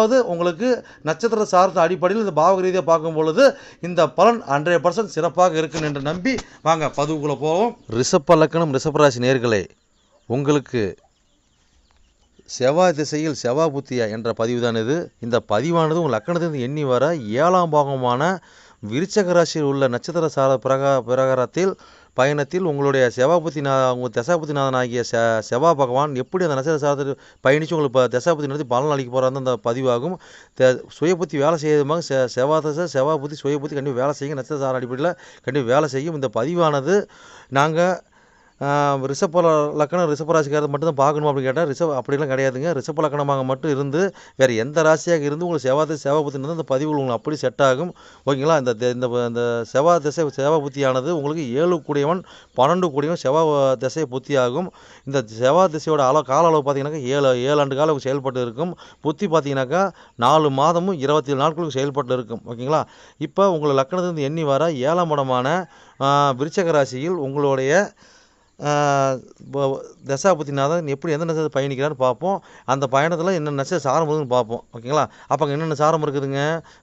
அதாவது உங்களுக்கு நட்சத்திர சார்ந்த அடிப்படையில் இந்த பாவக ரீதியாக பார்க்கும் பொழுது இந்த பலன் ஹண்ட்ரட் பர்சன்ட் சிறப்பாக இருக்கும் என்று நம்பி வாங்க பதிவுக்குள்ளே போவோம். ரிஷப்ப லக்கணம் ரிஷபராசி நேர்களே உங்களுக்கு செவ்வாய் திசையில் செவ்வாய் புத்தியா என்ற பதிவு தான் இது. இந்த பதிவானது உங்கள் லக்கணத்திலிருந்து எண்ணி வர ஏழாம் பாகமான விருச்சக ராசியில் உள்ள நட்சத்திர சார பிரகா பிரகாரத்தில் பயணத்தில் உங்களுடைய செவ்வாபுத்தி நா உங்கள் தசாபுத்திநாதன் ஆகிய செ செவ்வா பகவான் எப்படி அந்த நட்சத்திர சாரத்தில் பயணித்து உங்களுக்கு இப்போ தசாபுத்தி நடத்தி பலன் அளிக்க போகிறாங்க அந்த பதிவாகும். த சுயபுத்தி வேலை செய்யறதுமாக செ செவ்வாய் தசை செவ்வாய் புத்தி சுயபுத்தி கண்டிப்பாக வேலை செய்யும். நட்சத்திர சார அடிப்படையில் கண்டிப்பாக வேலை செய்யும். இந்த பதிவானது நாங்கள் ரிஷப லக்கணம் ரிஷப்ப ராசிக்காரர் மட்டும் தான் பார்க்கணும் அப்படின்னு கேட்டால் ரிஷப் அப்படிலாம் கிடையாதுங்க. ரிஷப லக்கணமாக மட்டும் இருந்து வேறு எந்த ராசியாக இருந்து உங்களுக்கு செவ்வாய் செவ்வாய் புத்தி இருந்தால் அந்த பதிவுகள் உங்களுக்கு அப்படி செட் ஆகும். ஓகேங்களா? இந்த இந்த இந்த செவ்வாய் திசை செவ்வாய் புத்தியானது உங்களுக்கு ஏழு கூடியவன் பன்னெண்டு கூடியவன் செவ்வாய் திசை புத்தி ஆகும் இந்த செவ்வாய் திசையோட அளவு கால அளவு பார்த்தீங்கன்னாக்கா ஏழு ஏழு ஆண்டு காலம் செயல்பட்டு இருக்கும். புத்தி பார்த்தீங்கன்னாக்கா நாலு மாதமும் இருபத்தி ஏழு நாட்களுக்கு செயல்பட்டு இருக்கும். ஓகேங்களா? இப்போ உங்களை லக்னத்துலேருந்து எண்ணி வர ஏழாம் இடமான விருச்சக ராசியில் உங்களுடைய தசாபதிநாதன் எப்படி எந்த நட்சத்திரத்தை பயணிக்கிறான்னு பார்ப்போம். அந்த பயணத்தில் என்ன நட்சத்திர சாரம் இருக்குதுன்னு பார்ப்போம். ஓகேங்களா? அப்போ அங்கே என்னென்ன சாரம் இருக்குதுங்க?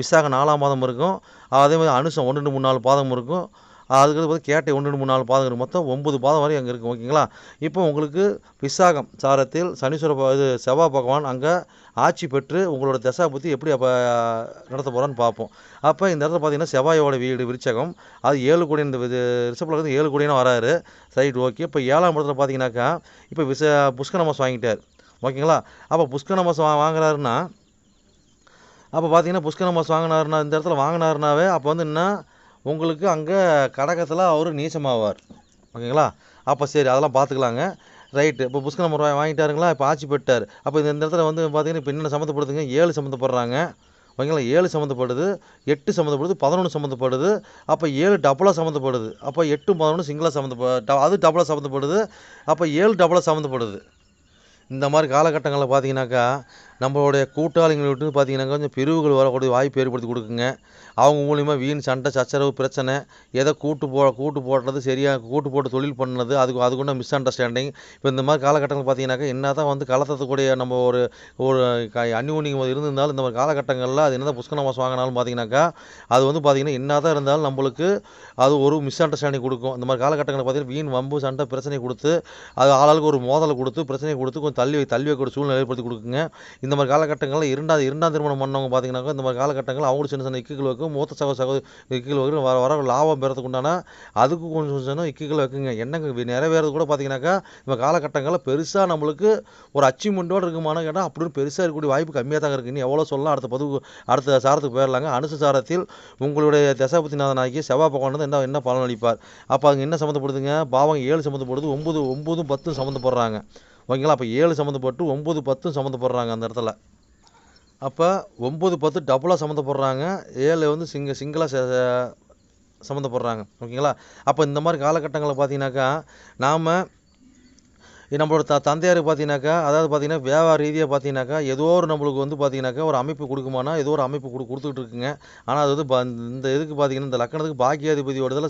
விசாக நாலாம் பாதம் இருக்கும். அதே மாதிரி அனுசம் ஒன்று ரெண்டு மூணு நாலு பாதம் இருக்கும். அதுக்கு வந்து கேட்டை ஒன்று ரெண்டு மூணு நாலு பாதங்கள் மொத்தம் ஒம்பது பாதம் வரை அங்கே இருக்கும் ஓகேங்களா? இப்போ உங்களுக்கு விசாகம் சாரத்தில் சனீஸ்வர ப- இது செவ்வாய் பகவான் அங்கே ஆட்சி பெற்று உங்களோட தசா புத்தி எப்படி அப்போ நடத்த போகிறான்னு பார்ப்போம். அப்போ இந்த இடத்துல பார்த்தீங்கன்னா செவ்வாயோட வீடு விருச்சகம். அது ஏழு கோடி இந்த இது ரிஷப்பில் ஏழு கோடினா வராரு. சைட் ஓகே இப்போ ஏழாம் இடத்துல பார்த்தீங்கன்னாக்கா இப்போ விச புஷ்கர மாதம் வாங்கிட்டார். ஓகேங்களா? அப்போ புஷ்கர மாதம் வா வாங்குறாருன்னா அப்போ பார்த்தீங்கன்னா புஷ்கர மாதம் வாங்கினாருன்னா இந்த இடத்துல வாங்கினாருனாவே அப்போ வந்து என்ன உங்களுக்கு அங்கே கடகத்தில் அவர் நீச்சமாவார். ஓகேங்களா? அப்போ சரி அதெல்லாம் பார்த்துக்கலாங்க ரைட்டு. இப்போ புஷ்கர முறை வாங்கிட்டாருங்களா? இப்போ ஆட்சி பெற்றார் அப்போ இந்த இந்த இடத்துல வந்து பார்த்தீங்கன்னா இப்போ என்னென்ன சம்மந்தப்படுதுங்க? ஏழு சம்மந்தப்படுறாங்க. ஓகேங்களா? ஏழு சம்மந்தப்படுது. எட்டு சம்மந்தப்படுது. பதினொன்று சம்மந்தப்படுது. அப்போ ஏழு டபுளாக சம்மந்தப்படுது. அப்போ எட்டு பதினொன்று சிங்கிளாக சம்மந்தப்ப அது டபுளாக சம்மந்தப்படுது. அப்போ ஏழு டபுளாக சம்மந்தப்படுது. இந்த மாதிரி காலகட்டங்களில் பார்த்தீங்கன்னாக்கா நம்மளுடைய கூட்டாளிங்களை விட்டு பார்த்தீங்கன்னா கொஞ்சம் பிரிவுகள் வரக்கூடிய வாய்ப்பு ஏற்படுத்தி கொடுக்குங்க. அவங்க மூலிமா வீண் சண்டை சச்சரவு பிரச்சனை எதை கூட்டு போ கூட்டு போடுறது சரியாக கூட்டு போட்டு தொழில் பண்ணது அதுக்கு அதுக்குள்ள மிஸ் அண்டர்ஸ்டாண்டிங் இப்போ இந்த மாதிரி காலகட்டங்கள் பார்த்தீங்கன்னாக்கா என்ன தான் வந்து கலத்தத்துக்கூடிய நம்ம ஒரு ஒரு க அந்யூன்யம் இருந்திருந்தாலும் இந்த மாதிரி காலகட்டங்களில் அது என்ன புஷ்கர மாதம் வாங்கினாலும் பார்த்தீங்கன்னாக்கா அது வந்து பார்த்தீங்கன்னா என்ன தான் இருந்தாலும் நம்மளுக்கு அது ஒரு மிஸ் அண்டர்ஸ்டாண்டிங் கொடுக்கும். இந்த மாதிரி காலகட்டங்களில் பார்த்தீங்கன்னா வீண் வம்பு சண்டை பிரச்சனை கொடுத்து அது ஆளாளுக்கு ஒரு மோதலை கொடுத்து பிரச்சனையை கொடுத்து கொஞ்சம் தள்ளி தள்ளி வைக்கிற சூழ்நிலை ஏற்படுத்தி கொடுக்குங்க. இந்த மாதிரி காலகட்டங்களில் இரண்டாவது இரண்டாம் திருமணம் பண்ணவங்க பார்த்தீங்கன்னாக்கா இந்த மாதிரி காலகட்டங்களில் அவங்களுக்கு சின்ன சின்ன இக்குகள் வைக்கும் மூத்த சக சகோ இக்குகள் வைக்கும் வர வர லாபம் பெறதுக்கு உண்டான அதுக்கு கொஞ்சம் சின்ன இக்குகள் வைக்குங்க. என்னங்க நிறைவேறது கூட பார்த்தீங்கன்னாக்கா இந்த காலகட்டங்களில் பெருசாக நம்மளுக்கு ஒரு அச்சீவ்மெண்ட்டோடு இருக்குமான்னு கேட்டால் அப்படின்னு பெருசாக இருக்கக்கூடிய வாய்ப்பு கம்மியாக தாங்க இருக்குது எவ்வளோ சொல்லலாம் அடுத்த பதிவு அடுத்த சாரத்துக்கு போயிடலாங்க. அனுச சாரத்தில் உங்களுடைய தசாபதிநாதன் ஆகிய செவ்வாய் பகவான் வந்து என்ன என்ன பலன் அளிப்பார் அப்போ அங்கே என்ன சம்மந்தப்படுதுங்க? பாவம் ஏழு சம்மந்தப்படுது ஒம்பது ஒம்பதும் பத்தும் சம்மந்தப்படுறாங்க. ஓகேங்களா? அப்போ ஏழு சம்மந்தப்பட்டு ஒம்பது பத்தும் சம்மந்தப்படுறாங்க அந்த இடத்துல. அப்போ ஒம்பது பத்து டபுளாக சம்மந்தப்படுறாங்க. ஏழு வந்து சிங்க சிங்கிளாக சம்மந்தப்படுறாங்க. ஓகேங்களா? அப்போ இந்த மாதிரி காலகட்டங்களில் பார்த்தீங்கன்னாக்கா நாம் நம்மளோட த தந்தையார் பார்த்தீங்கன்னாக்கா அதாவது பார்த்தீங்கன்னா வியாபார ரீதியாக பார்த்தீங்கன்னாக்கா ஏதோ ஒரு நம்மளுக்கு வந்து பார்த்தீங்கன்னாக்கா ஒரு அமைப்பு கொடுக்குமானா ஏதோ ஒரு அமைப்பு கொடு கொடுத்துட்டு இருக்குங்க ஆனால் அது வந்து ப- இந்த இதுக்கு பார்த்தீங்கன்னா இந்த லக்கணத்துக்கு பாக்கியாதிபதியோட இதில்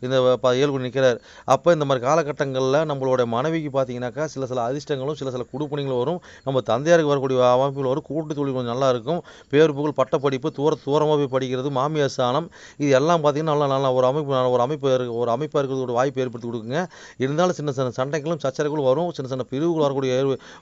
இந்த ப ஏழு நிற்கிறார் அப்போ இந்த மாதிரி காலகட்டங்களில் நம்மளோட மனைவிக்கு பார்த்தீங்கன்னாக்கா சில சில அதிர்ஷ்டங்களும் சில சில குடுப்பணிகளும் வரும். நம்ம தந்தையாருக்கு வரக்கூடிய அமைப்புகள் வரும். கூட்டு தொழில் கொஞ்சம் நல்லா இருக்கும். பேர் புகழ் பட்டப்படிப்பு தூர தூரமாக போய் படிக்கிறது மாமியார் சாணம் இது எல்லாம் பார்த்தீங்கன்னா நல்லா நல்லா ஒரு அமைப்பு ஒரு அமைப்பு ஒரு அமைப்பாக இருக்கிறது ஒரு வாய்ப்பு ஏற்படுத்தி கொடுக்குங்க. இருந்தாலும் சின்ன சின்ன சண்டைகளும் சச்சரவுகளும் வரும் சின்ன சின்ன பிரிவுகள் வரக்கூடிய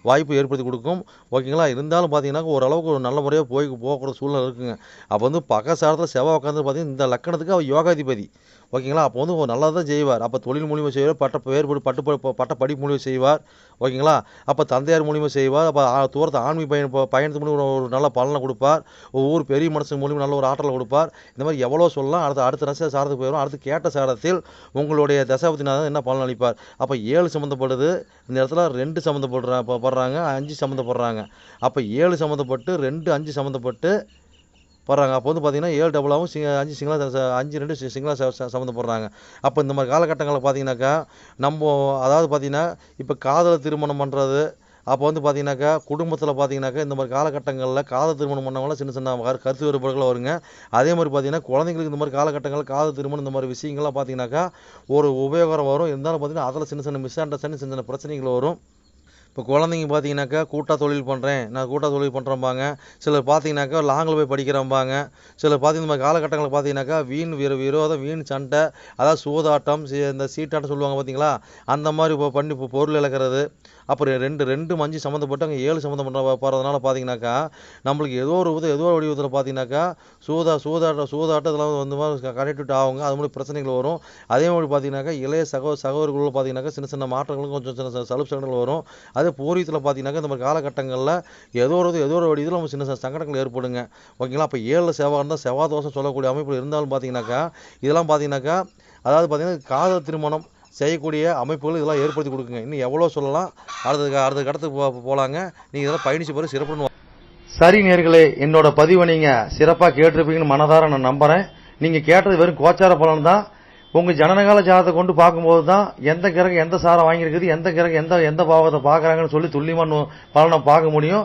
வாய்ப்பு ஏற்படுத்தி கொடுக்கும். ஓகேங்களா இருந்தாலும் பார்த்தீங்கன்னா ஓரளவுக்கு ஒரு நல்ல முறையாக போய் போகக்கூடிய சூழ்நிலை இருக்குங்க. அப்போ வந்து பக்க சாரத்தில் செவ்வாய் உட்காந்து பார்த்தீங்கன்னா இந்த லக்கணத்துக்கு அவர் யோகாதிபதி. ஓகேங்களா? அப்போ வந்து நல்லா தான் செய்வார். அப்போ தொழில் மூலியமாக செய்வார் பட்ட வேறுபடு பட்டு பட்ட படிப்பு மூலியமாக செய்வார். ஓகேங்களா? அப்போ தந்தையார் மூலியமாக செய்வார். அப்போ தூரத்தை ஆன்மீக பயணம் ப- பயணத்து மூலியம் ஒரு- நல்ல பலனை கொடுப்பார். ஒவ்வொரு பெரிய மனுஷன் மூலியமாக நல்ல ஒரு ஆற்றலை கொடுப்பார். இந்த மாதிரி எவ்வளோ சொல்லலாம். அடுத்த அடுத்த ரச சாரத்துக்கு போயிடும் அடுத்து கேட்ட சாரத்தில் உங்களுடைய தசாபதிநாதன் என்ன பலன் அளிப்பார்? அப்போ ஏழு சம்மந்தப்படுது இந்த இடத்துல ரெண்டு சம்மந்தப்படுற படுறாங்க. அஞ்சு சம்மந்தப்படுறாங்க அப்போ ஏழு சம்மந்தப்பட்டு ரெண்டு அஞ்சு சம்மந்தப்பட்டு போடுறாங்க. அப்போ வந்து பார்த்தீங்கன்னா ஏழு டபுளாகவும் சிங்க அஞ்சு சிங்களா அஞ்சு ரெண்டு சி- சிங்களா ச- ச- அப்போ இந்த மாதிரி காலகட்டங்களில் பார்த்தீங்கன்னாக்கா நம்ம அதாவது பார்த்தீங்கன்னா இப்போ காதலை திருமணம் பண்ணுறது அப்போ வந்து பார்த்தீங்கன்னாக்கா குடும்பத்தில் பார்த்தீங்கன்னாக்கா இந்த மாதிரி காலகட்டங்களில் காதல் திருமணம் பண்ணவங்களாம் சின்ன சின்ன கருத்து வேறுபாடுகள் வருங்க. அதே மாதிரி பார்த்தீங்கன்னா குழந்தைங்களுக்கு இந்த மாதிரி காலகட்டங்களில் காதல் திருமணம் இந்த மாதிரி விஷயங்கள்லாம் பார்த்தீங்கன்னாக்கா ஒரு உபயோகம் வரும். இருந்தாலும் பார்த்தீங்கன்னா அதில் சின்ன சின்ன மிஸ் அண்டர்ஸ்டாண்டிங் சின்ன சின்ன பிரச்சனைகள் வரும். இப்போ குழந்தைங்க பார்த்தீங்கன்னாக்கா கூட்டாக தொழில் பண்ணுறேன் நான் கூட்டாக தொழில் பண்ணுறேன்பாங்க சிலர் பார்த்தீங்கன்னாக்கா லாங்கில் போய் படிக்கிறம்பாங்க. சிலர் பார்த்தீங்கன்னா இந்த காலகட்டங்களில் பார்த்தீங்கன்னாக்கா வீண் விர விரோதம் வீண் சண்டை அதாவது சூதாட்டம் சி- இந்த சீட்டாட்டம் சொல்லுவாங்க பார்த்தீங்களா? அந்த மாதிரி இப்போ பண்ணி இப்போ பொருள் இழக்கிறது. அப்புறம் ரெண்டு ரெண்டு மஞ்சு சம்மந்தப்பட்டு அங்கே ஏழு சம்மந்தம் பண்ணுற போகிறதுனால பார்த்தீங்கன்னாக்கா நம்மளுக்கு ஏதோ ஒரு விதம் ஏதோ ஒரு வடிவத்தில் பார்த்தீங்கன்னாக்கா சூதா சூதாட்டம் சூதாட்டம் இதெல்லாம் வந்து மாதிரி கனெக்ட் ஆகுங்க அது மாதிரி பிரச்சனைகள் வரும். அதே மாதிரி பார்த்தீங்கன்னாக்கா இளைய சகோ சகோதரர்களும் பார்த்தீங்கன்னாக்கா சின்ன சின்ன மாற்றங்களும் கொஞ்சம் சின்ன சலுப்பு சங்கடங்கள் வரும். அதே பூர்வீகத்தில் பார்த்தீங்கன்னாக்கா இந்த மாதிரி காலகட்டங்களில் ஏதோ ஒரு ஏதோ ஒரு வடிவத்தில் நம்ம சின்ன சின்ன சங்கடங்கள் ஏற்படுங்க. ஓகேங்களா? அப்போ ஏழில் செவ்வாய் இருந்தால் செவ்வாய் தோசை சொல்லக்கூடிய அமைப்பு இருந்தாலும் பார்த்தீங்கன்னாக்கா இதெல்லாம் பார்த்தீங்கன்னாக்கா அதாவது பார்த்தீங்கன்னா காதல் திருமணம் செய்யக்கூடிய அமைப்புகள் இதெல்லாம் ஏற்படுத்தி கொடுக்குங்க. இன்னும் எவ்வளோ சொல்லலாம் அடுத்த அடுத்த கடத்துக்கு போ போகலாங்க நீங்கள் இதெல்லாம் பயணிச்சு பிறகு சிறப்புன்னு சரி நேர்களே என்னோட பதிவை நீங்கள் சிறப்பாக கேட்டிருப்பீங்கன்னு மனதார நான் நம்புகிறேன் நீங்கள் கேட்டது வெறும் கோச்சார பலன் தான். உங்கள் ஜனனகால ஜாதகத்தை கொண்டு பார்க்கும்போது தான் எந்த கிரகம் எந்த சாரம் வாங்கியிருக்குது எந்த கிரகம் எந்த எந்த பாவத்தை பார்க்குறாங்கன்னு சொல்லி துல்லியமான பலனை பார்க்க முடியும்.